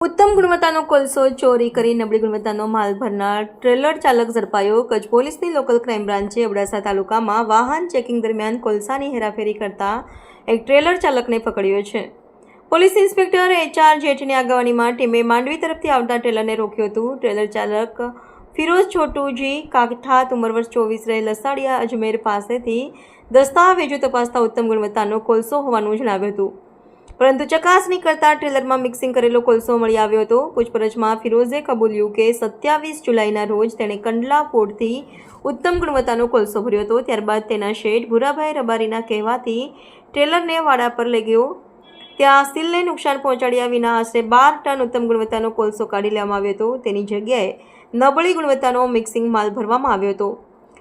ઉત્તમ ગુણવત્તાનો કોલસો ચોરી કરી નબળી ગુણવત્તાનો માલ ભરનાર ટ્રેલર ચાલક ઝડપાયો. કચ્છ પોલીસની લોકલ ક્રાઇમ બ્રાન્ચે અબડાસા તાલુકામાં વાહન ચેકિંગ દરમિયાન કોલસાની હેરાફેરી કરતા એક ટ્રેલર ચાલકને પકડ્યો છે. પોલીસ ઇન્સ્પેક્ટર એચઆર જેઠની આગેવાનીમાં ટીમે માંડવી તરફથી આવતા ટ્રેલરને રોક્યું હતું. ટ્રેલર ચાલક ફિરોઝ છોટુજી કાગઠાત ઉંમર વર્ષ ચોવીસ રહે, લસાડિયા, અજમેર પાસેથી દસ્તાવેજો તપાસતા ઉત્તમ ગુણવત્તાનો કોલસો હોવાનું જણાવ્યું હતું. પરંતુ ચકાસણી કરતા ટ્રેલરમાં મિક્સિંગ કરેલો કોલસો મળી આવ્યો હતો. પૂછપરછમાં ફિરોઝે કબૂલ્યું કે સત્યાવીસ જુલાઈના રોજ તેણે કંડલા પોર્ટથી ઉત્તમ ગુણવત્તાનો કોલસો ભર્યો હતો. ત્યારબાદ તેના શેઠ ભૂરાભાઈ રબારીના કહેવાથી ટ્રેલરને વાડા પર લઈ ગયો. ત્યાં સ્ટીલને નુકસાન પહોંચાડ્યા વિના આશરે બાર ટન ઉત્તમ ગુણવત્તાનો કોલસો કાઢી લેવામાં આવ્યો હતો. તેની જગ્યાએ નબળી ગુણવત્તાનો મિક્સિંગ માલ ભરવામાં આવ્યો હતો.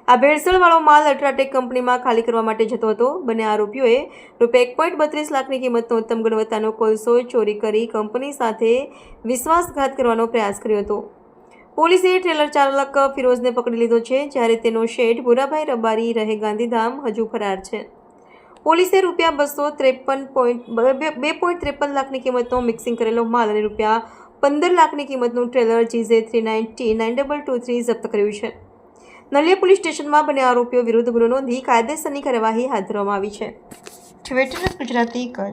આ ભેળસેળવાળો માલ અલ્ટ્રાટેક કંપનીમાં ખાલી કરવા માટે જતો હતો. બંને આરોપીઓએ રૂપિયા એક પોઈન્ટ બત્રીસ લાખની કિંમતનો ઉત્તમ ગુણવત્તાનો કોલસો ચોરી કરી કંપની સાથે વિશ્વાસઘાત કરવાનો પ્રયાસ કર્યો હતો. પોલીસે ટ્રેલર ચાલક ફિરોઝને પકડી લીધો છે, જ્યારે તેનો શેઠ ભૂરાભાઈ રબારી રહે ગાંધીધામ હજુ ફરાર છે. પોલીસે રૂપિયા બસો ત્રેપન પોઈન્ટ બે પોઈન્ટ ત્રેપન લાખની કિંમતનો મિક્સિંગ કરેલો માલ અને રૂપિયા પંદર લાખની કિંમતનું trailer G J three ninety nine double two three જપ્ત કર્યું છે. નલિયા પોલીસ સ્ટેશનમાં બંને આરોપીઓ વિરુદ્ધ ગુનો નોંધી કાયદેસરની કાર્યવાહી હાથ ધરવામાં આવી છે. ટ્વિટર ગુજરાતી કચ્છ